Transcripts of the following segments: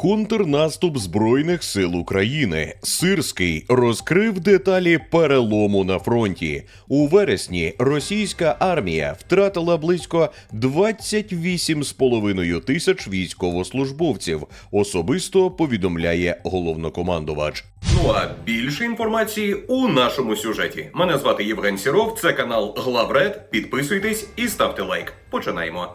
Контрнаступ Збройних сил України. Сирський розкрив деталі перелому на фронті. У вересні російська армія втратила близько 28,5 тисяч військовослужбовців. Особисто повідомляє головнокомандувач. Ну а більше інформації у нашому сюжеті. Мене звати Євген Сіров, це канал Главред. Підписуйтесь і ставте лайк. Починаємо.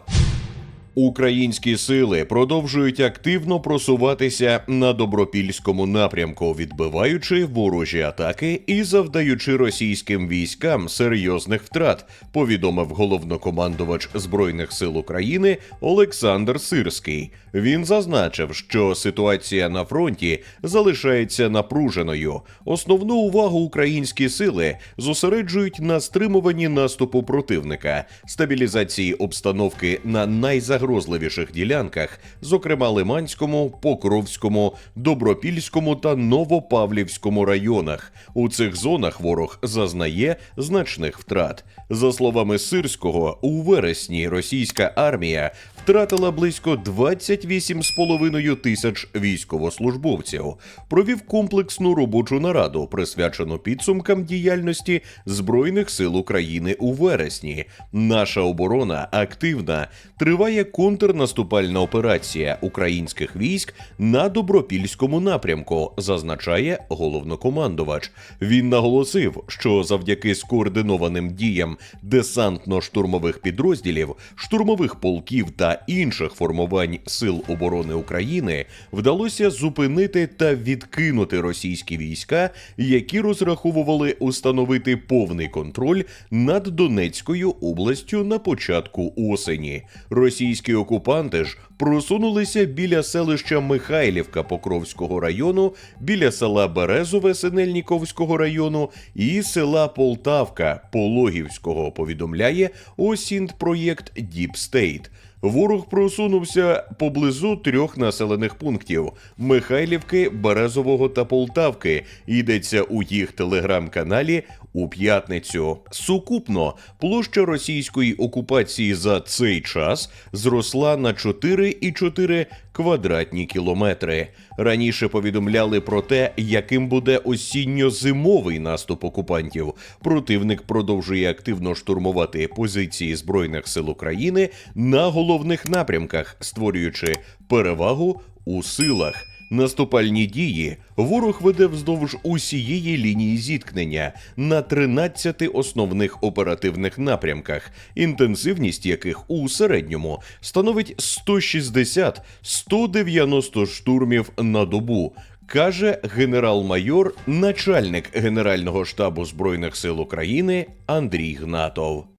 Українські сили продовжують активно просуватися на добропільському напрямку, відбиваючи ворожі атаки і завдаючи російським військам серйозних втрат. Повідомив головнокомандувач збройних сил України Олександр Сирський. Він зазначив, що ситуація на фронті залишається напруженою. Основну увагу українські сили зосереджують на стримуванні наступу противника, стабілізації обстановки на найзагрозливіших ділянках, зокрема Лиманському, Покровському, Добропільському та Новопавлівському районах. У цих зонах ворог зазнає значних втрат. За словами Сирського, у вересні російська армія втратила близько 28,5 тисяч військовослужбовців. Провів комплексну робочу нараду, присвячену підсумкам діяльності Збройних сил України у вересні. Наша оборона активна. Триває контрнаступальна операція українських військ на добропільському напрямку, зазначає головнокомандувач. Він наголосив, що завдяки скоординованим діям десантно-штурмових підрозділів, штурмових полків та інших формувань сил оборони України вдалося зупинити та відкинути російські війська, які розраховували установити повний контроль над Донецькою областю на початку осені. Російські окупанти ж просунулися біля селища Михайлівка Покровського району, біля села Березове Синельніковського району і села Полтавка Пологівського. Повідомляє Осінт проєкт State. Ворог просунувся поблизу трьох населених пунктів Михайлівки, Березового та Полтавки. Йдеться у їх телеграм-каналі у п'ятницю. Сукупно площа російської окупації за цей час зросла на 4,4 квадратні кілометри. Раніше повідомляли про те, яким буде осінньо-зимовий наступ окупантів. Противник продовжує активно штурмувати позиції збройних сил України на головних напрямках, створюючи перевагу у силах. Наступальні дії ворог веде вздовж усієї лінії зіткнення на 13 основних оперативних напрямках, інтенсивність яких у середньому становить 160-190 штурмів на добу. Каже генерал-майор, начальник Генерального штабу збройних сил України Андрій Гнатов.